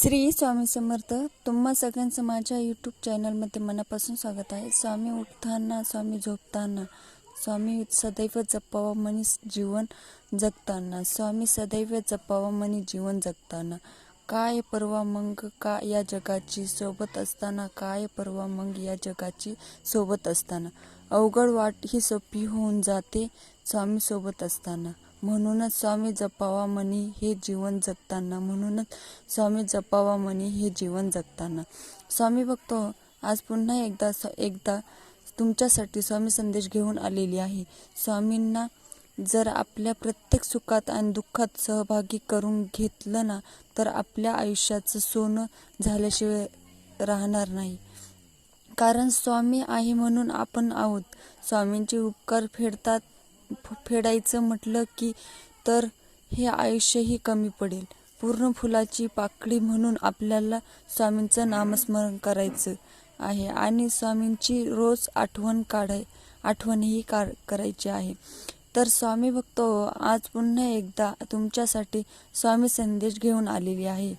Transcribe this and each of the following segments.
श्री स्वामी समर्थ तुम्हा सगळ्यांचं माझ्या यूट्यूब चॅनलमध्ये मनापासून स्वागत आहे. स्वामी उठताना स्वामी झोपताना स्वामी सदैव जपावा म्हणी जीवन जगताना स्वामी सदैव जपावा म्हणी जीवन जगताना. काय परवा मग का या जगाची सोबत असताना काय परवा मग या जगाची सोबत असताना. अवघड वाट ही सोपी होऊन जाते स्वामी सोबत असताना. म्हणूनच स्वामी जपावा म्हणी हे जीवन जगताना म्हणूनच स्वामी जपावा म्हणी हे जीवन जगताना. स्वामी भक्त आज पुन्हा एकदा स- एकदा तुमच्यासाठी स्वामी संदेश घेऊन आलेली आहे. स्वामींना जर आपल्या प्रत्येक सुखात आणि दुःखात सहभागी करून घेतलं ना तर आपल्या आयुष्याचं सोनं झाल्याशिवाय राहणार नाही. कारण स्वामी आहे म्हणून आपण आहोत. स्वामींचे उपकार फेडतात फेडायचं म्हटलं की तर हे आयुष्यही कमी पडेल. पूर्ण फुलाची पाकळी म्हणून आपल्याला स्वामींचं नामस्मरण करायचं आहे. आणि स्वामींची रोज आठवण काढाय आठवणही का करायची आहे. तर स्वामी भक्त आज पुन्हा एकदा तुमच्यासाठी स्वामी संदेश घेऊन आलेली आहे.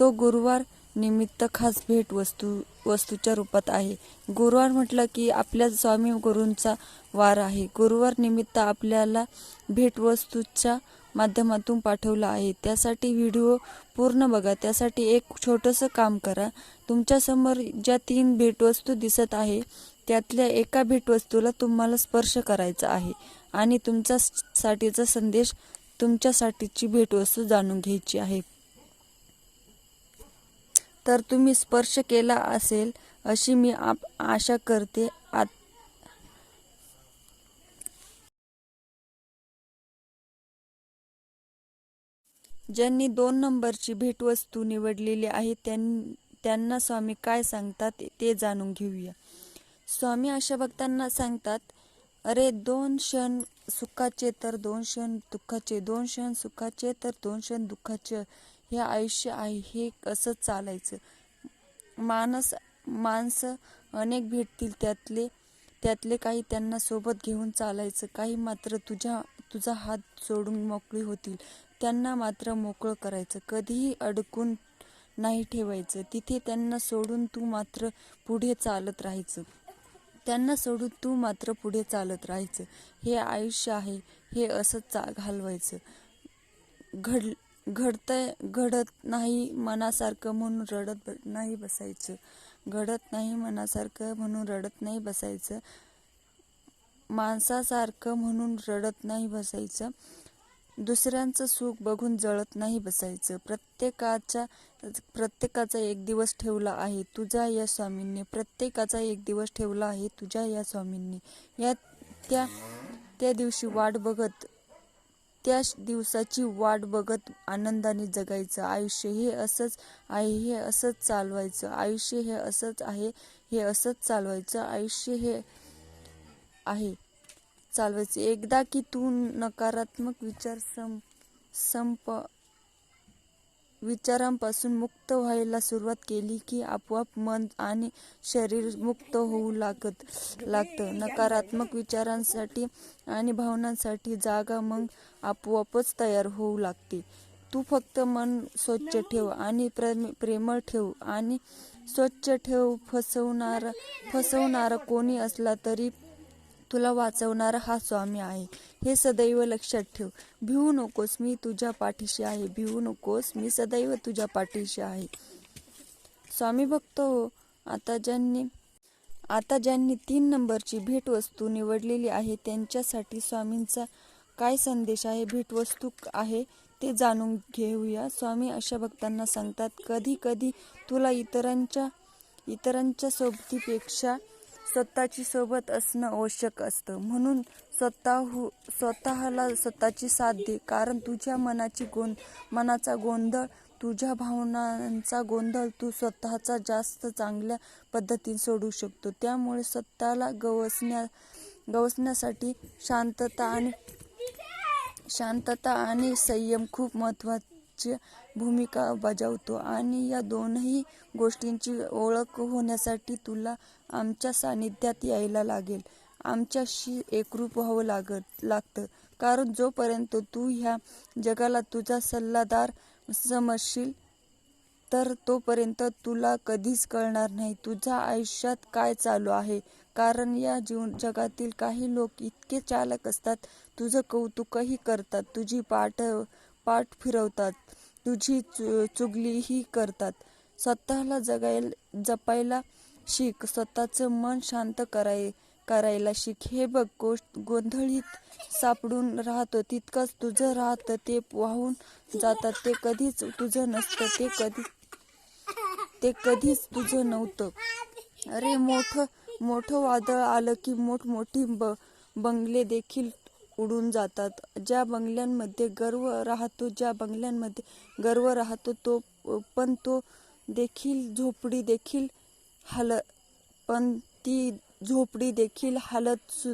तो गुरुवार निमित्त खास भेट वस्तू वस्तूच्या रूपात आहे. गुरुवार म्हटलं की आपल्या स्वामी गुरूंचा वार आहे. गुरुवार निमित्त आपल्याला भेटवस्तूच्या माध्यमातून पाठवलं आहे. त्यासाठी व्हिडिओ पूर्ण बघा. त्यासाठी एक छोटंसं काम करा. तुमच्यासमोर ज्या तीन भेटवस्तू दिसत आहे त्यातल्या एका भेटवस्तूला तुम्हाला स्पर्श करायचा आहे आणि तुमच्यासाठीचा संदेश तुमच्यासाठीची भेटवस्तू जाणून घ्यायची आहे. तर तुम्ही स्पर्श केला असेल अशी मी आप आशा करते. आत ज्यांनी दोन नंबरची भेटवस्तू निवडलेली आहे त्यां त्यांना स्वामी काय सांगतात ते जाणून घेऊया. स्वामी अशा भक्तांना सांगतात अरे दोन क्षण सुखाचे तर दोन क्षण दुःखाचे दोन क्षण सुखाचे तर दोन क्षण दुःखाचे. हे आयुष्य आहे हे कसं चालायचं? माणस माणसं अनेक भेटतील त्यातले त्यातले काही त्यांना सोबत घेऊन चालायचं. काही मात्र तुझ्या तुझा हात सोडून मोकळी होतील. त्यांना मात्र मोकळं करायचं. कधीही अडकून नाही ठेवायचं. तिथे त्यांना सोडून तू मात्र पुढे चालत राहायचं. त्यांना सोडून तू मात्र पुढे चालत राहायचं. हे आयुष्य आहे हे असंच चा घालवायचं. घड घडतंय घडत नाही मनासारखं म्हणून रडत ब नाही बसायचं. घडत नाही मनासारखं म्हणून रडत नाही बसायचं. माणसासारखं म्हणून रडत नाही बसायचं. दुसऱ्यांचं सुख बघून जळत नाही बसायचं. प्रत्येकाच्या प्रत्येकाचा एक दिवस ठेवला आहे तुझ्या या स्वामींनी. प्रत्येकाचा एक दिवस ठेवला आहे तुझ्या या स्वामींनी. या त्या त्या दिवशी वाट बघत त्या दिवसाची वाट बघत आनंदाने जगायचं. आयुष्य हे असंच आहे हे असंच चालवायचं. आयुष्य हे असंच आहे हे असंच चालवायचं. आयुष्य हे आहे चालवायचे. एकदा की तू नकारात्मक विचार सं संप विचारांपासून मुक्त व्हायला सुरुवात केली की आपोआप मन आणि शरीर मुक्त होऊ लागत लागतं. नकारात्मक विचारांसाठी आणि भावनांसाठी जागा मग आपोआपच तयार होऊ लागते. तू फक्त मन स्वच्छ ठेव आणि प्रेम प्रेमळ ठेव आणि स्वच्छ ठेव. फसवणारा फसवणारा कोणी असला तरी तुला वाचवणारा हा स्वामी आहे. हे सदैव लक्षात ठेव. भिवू नकोस मी तुझ्या पाठीशी आहे. भिवू नकोस मी सदैव तुझ्या पाठीशी आहे. स्वामी भक्त हो आता ज्यांनी आता ज्यांनी तीन नंबरची भेटवस्तू निवडलेली आहे त्यांच्यासाठी स्वामींचा काय संदेश आहे भेटवस्तू आहे ते जाणून घेऊया. स्वामी अशा भक्तांना सांगतात कधी कधी तुला इतरांच्या इतरांच्या सोबतीपेक्षा स्वतःची सोबत असणं आवश्यक असतं. म्हणून स्वतः स्वतःला स्वतःची साथ दे. कारण तुझ्या मनाची गों मनाचा गोंधळ तुझ्या भावनांचा गोंधळ तू स्वतःचा जास्त चांगल्या पद्धतीने सोडू शकतो. त्यामुळे स्वतःला गवसण्या गवसण्यासाठी शांतता आणि शांतता आणि संयम खूप महत्त्वाची भूमिका बजावतो. आणि या दोनही गोष्टींची ओळख होण्यासाठी तुला आमच्या सानिध्यात यायला लागेल. आमच्याशी एकरूप व्हावं लागत लागतं. कारण जोपर्यंत तू ह्या जगाला तुझा सल्लादार समजशील तर तोपर्यंत तुला कधीच कळणार नाही तुझ्या आयुष्यात काय चालू आहे. कारण या जीवन जगातील काही लोक इतके चालक असतात तुझं कौतुकही करतात तुझी पाठ पाठ फिरवतात. तुझी चु चुगलीही करतात. स्वतःला जगायला जपायला शिक. स्वतःचं मन शांत कराय करायला शिक. हे बघ गोष्ट गोंधळीत सापडून राहतो. तितकंच तुझं राहतं ते वाहून जातात. ते कधीच तुझं नसतं. ते कधी ते कधीच तुझं नव्हतं. अरे मोठं मोठं वादळ आलं की मोठमोठी ब बंगले देखील उडून जातात. ज्या बंगल्यांमध्ये गर्व राहतो ज्या बंगल्यांमध्ये गर्व राहतो तो पण तो देखील झोपडी देखील हल पण ती झोपडी देखील हालत सु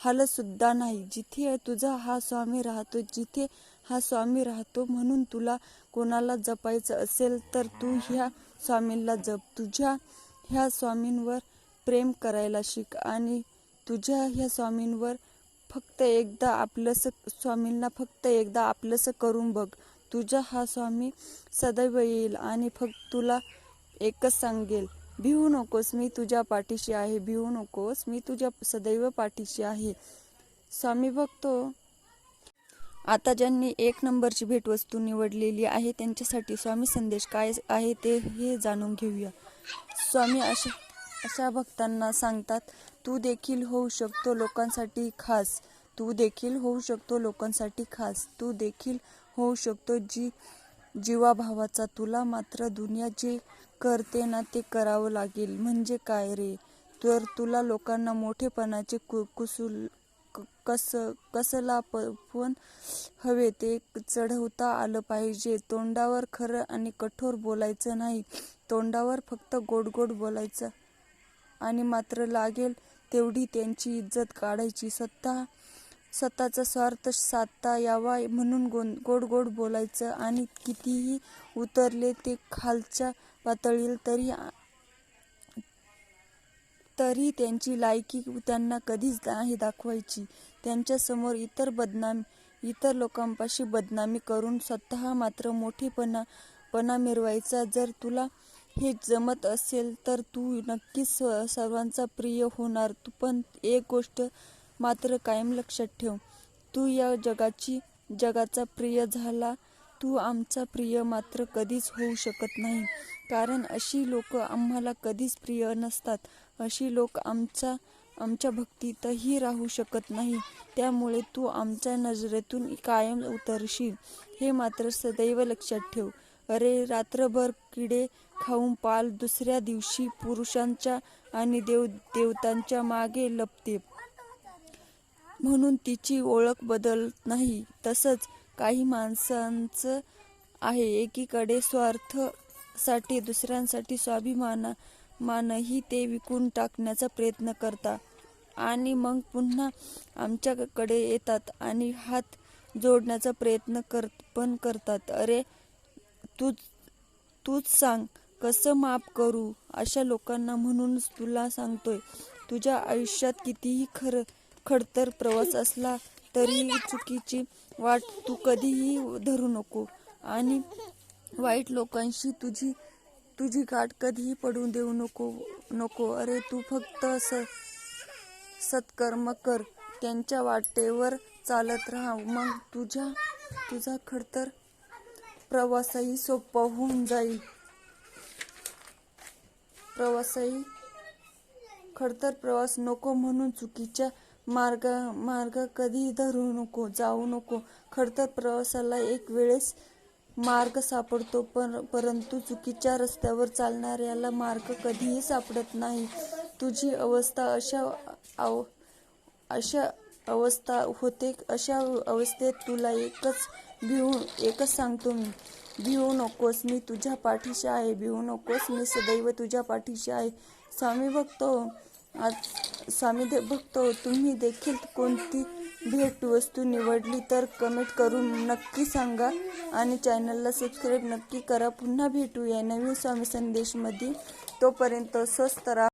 हालतसुद्धा नाही. जिथे तुझा हा स्वामी राहतो जिथे हा स्वामी राहतो म्हणून तुला कोणाला जपायचं असेल तर तू ह्या स्वामींना जप. तुझ्या ह्या स्वामींवर प्रेम करायला शिक आणि तुझ्या ह्या स्वामींवर फक्त एकदा आपलंसं स्वामींना फक्त एकदा आपलंसं करून बघ. तुझा हा स्वामी सदैव येईल आणि फक्त तुला एकच सांगेल भिवू नकोस मी तुझ्या पाठीशी आहे भिवू नकोस मी तुझ्या सदैव पाठीशी आहे. स्वामी बघतो. आता ज्यांनी एक नंबरची भेटवस्तू निवडलेली आहे त्यांच्यासाठी स्वामी संदेश काय आहे ते हे जाणून घेऊया. स्वामी अशा अशा भक्तांना सांगतात तू देखील होऊ शकतो लोकांसाठी खास. तू देखील होऊ शकतो लोकांसाठी खास. तू देखील होऊ शकतो जी जीवाभावाचा. तुला मात्र दुनिया जे करते ना ते करावं लागेल. म्हणजे काय रे? तर तुला लोकांना मोठेपणाचे कु कुसुल क- कस कसला पण हवे ते चढवता आलं पाहिजे. तोंडावर खरं आणि कठोर बोलायचं नाही. तोंडावर फक्त गोड गोड बोलायचं आणि मात्र लागेल तेवढी त्यांची इज्जत काढायची. स्वतः स्वतःचा स्वार्थ साधता यावा म्हणून गोन गोड गोड बोलायचं आणि कितीही उतरले ते खालच्या पातळील तरी तरी त्यांची लायकी त्यांना कधीच नाही दाखवायची. त्यांच्यासमोर इतर बदनाम इतर लोकांपाशी बदनामी करून स्वतः मात्र मोठेपणा पणा मिरवायचा. जर तुला हे जमत असेल तर तू नक्कीच सर्वांचा प्रिय होणार. तू पण एक गोष्ट मात्र कायम लक्षात ठेव. तू या जगाची जगाचा प्रिय झाला. तू आमचा प्रिय मात्र कधीच होऊ शकत नाही. कारण अशी लोक आम्हाला कधीच प्रिय नसतात. अशी लोक आमच्या आमच्या भक्तीतही राहू शकत नाही. त्यामुळे तू आमच्या नजरेतून कायम उतरशील. हे मात्र सदैव लक्षात ठेव. अरे रात्रभर किडे खाऊन पाल दुसऱ्या दिवशी पुरुषांच्या आणि देव देवतांच्या मागे लपते. म्हणून तिची ओळख बदलत नाही. तसंच काही माणसांचं आहे. एकीकडे स्वार्थासाठी दुसऱ्यांसाठी स्वाभिमाना मानही ते विकून टाकण्याचा प्रयत्न करता. आणि मग पुन्हा आमच्याकडे येतात आणि हात जोडण्याचा प्रयत्न कर पण करतात. अरे तूच तूच सांग कसं माफ करू? अशा लोकांना म्हणूनच तुला सांगतोय. तुझ्या आयुष्यात कितीही खर खडतर प्रवास असला तरी चुकीची वाट तू कधीही धरू नको. आणि वाईट लोकांशी तुझी तुझी गाठ कधीही पडू देऊ नको नको. अरे तू फक्त स सत्कर्म कर. त्यांच्या वाटेवर चालत राहा. मग तुझ्या तुझा खडतर प्रवासही सोपा होऊन जाईल. प्रवासही खडतर प्रवास नको म्हणून चुकीच्या मार्ग मार्ग कधी धरू नको जाऊ नको. खडतर प्रवासाला एक वेळेस मार्ग सापडतो पण परंतु चुकीच्या रस्त्यावर चालणाऱ्याला मार्ग कधीही सापडत नाही. तुझी अवस्था अशा अव अशा अवस्था होते अशा अवस्थेत तुला एकच भिऊ एकच सांगतो मी. भिवू नकोस मी तुझ्या पाठीशी आहे. भिवू नकोस मी सदैव तुझ्या पाठीशी आहे. स्वामी बघतो आज स्वामी दे बघतो तुम्ही देखील कोणती भेटवस्तू निवडली तर कमेंट करून नक्की सांगा आणि चॅनलला सबस्क्राईब नक्की करा. पुन्हा भेटूया नवीन स्वामी संदेशमध्ये. तोपर्यंत स्वस्त राहा.